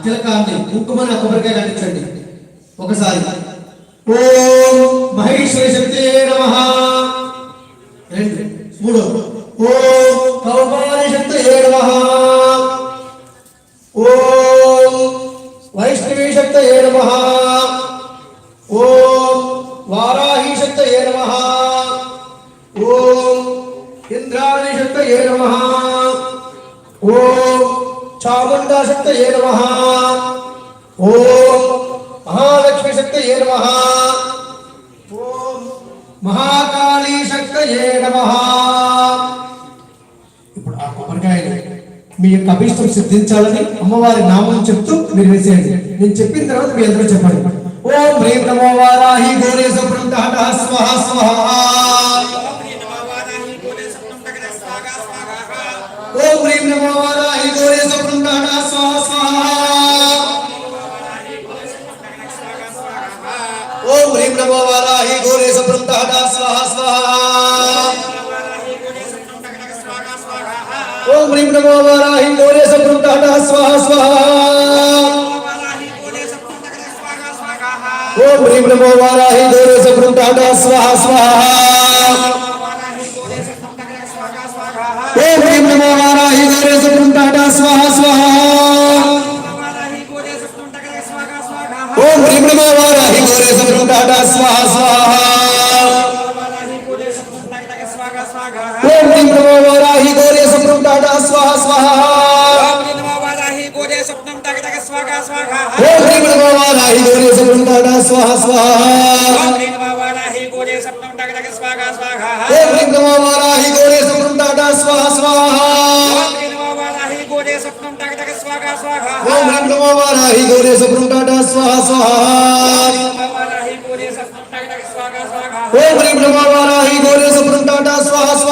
తిలకాన్ని కుంకుమని ఆ కొబ్బరికాయ కట్టించండి. ఒకసారి. ఓం మహేశ్వరి శక్తి నమ. రెండు మూడు. ఓం కౌమారి శక్తి నమ. ఓం వైష్ణవి శక్తి నమ. ఓం వారాహి శక్తి నమ. ఓం ఇంద్రాణి శక్తి నమ. చాముండా శక్తి నమ ఓం మహాలక్ష్మి శక్తి నమ ఓం మహాకాళీ శక్తి నమ ఇప్పుడు ఆ కొబ్బరికాయలు మీ యొక్క అభిష్టం సిద్ధించాలని అమ్మవారి నామం చెప్తూ మీరు వేసేయండి. నేను చెప్పిన తర్వాత మీ అందరూ చెప్పండి. ఓం హ్రీం నమో వారాహి గోరే సప్రంతహట స్వహ స్వహ ओम ह्रीं नमो वाराही गोरे संप्रमतः स्वाहा स्वाहा। ओम ह्रीं नमो वाराही गोरे संप्रमतः स्वाहा स्वाहा। ओम ह्रीं नमो वाराही गोरे संप्रमतः स्वाहा स्वाहा। स्वाहा स्वाहा। स्वाहा स्वाहा स्वाहा। स्वाहा स्वाहा। स्वाहा ओम नमो वाराही गोरे स्वाहा स्वाहा। गोरे स्वप्नम तदा स्वाहा स्वाहा। ओम गोरे स्वप्नम तगतग स्वाहा स्वाहा। ओम गोरे स्वप्नम तदा स्वाहा स्वाहा। स्वाहा स्वाहा।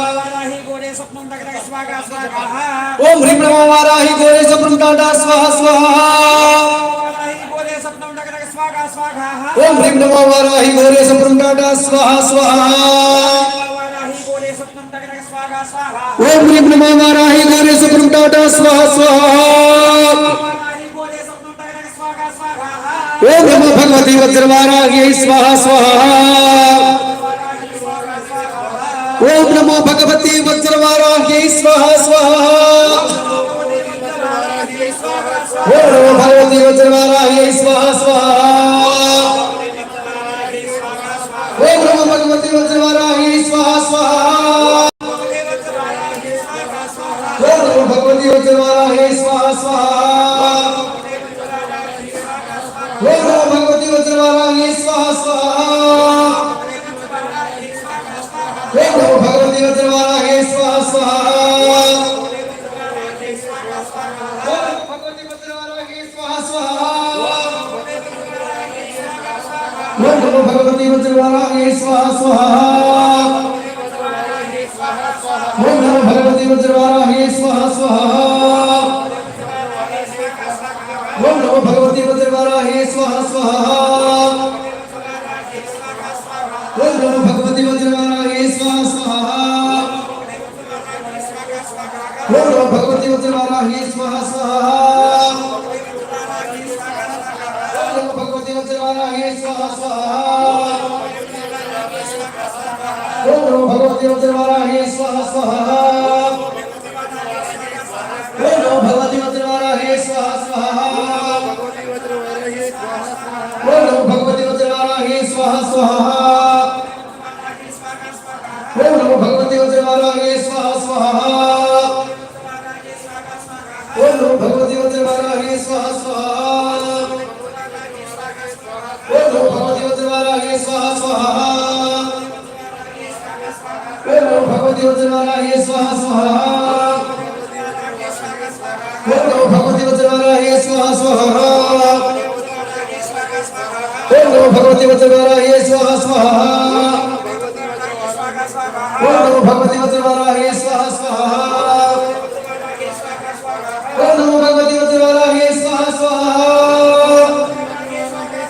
हाँ। ओम ह्रीम नमो वाराहि, गोरे सप्रमदादा स्वाहा स्वाहा। ओम ह्रीम नमो वाराहि, गोरे सप्रमदादा स्वाहा स्वाहा। ओम ह्रीम नमो वाराहि, गोरे सप्रमदादा स्वाहा स्वाहा। ओम नमो भगवती वज्रवाराह्यै स्वाहा स्वाहा। नमो भगवती वज्रवाराह्यै स्वाहा स्वाहा। नमो भगवती वज्रवाराह्यै स्वाहा स्वाहा। स्वाहा स्वाहा। भगवती वज्रवारागे स्वाहा स्वाहा। ओम नमो भगवती वज्रवारागे स्वाहा स्वाहा। ओम नमो भगवती वज्रवारागे स्वाहा स्वाहा। वज्रवाराहेश्वः स्वाहा ॐ भगवती वज्रवाराहेश्वः स्वाहा ॐ भगवती वज्रवाराहेश्वः स्वाहा ॐ भगवती वज्रवाराहेश्वः स्वाहा ॐ भगवती वज्रवाराहेश्वः स्वाहा ॐ भगवती वज्रवाराहेश्वः स्वाहा भगवती वचनाला हे स्वाहा स्वाहा बोलो भगवती वचनाला हे स्वाहा स्वाहा बोलो भगवती वचनाला हे स्वाहा स्वाहा बोलो भगवती वचनाला हे स्वाहा स्वाहा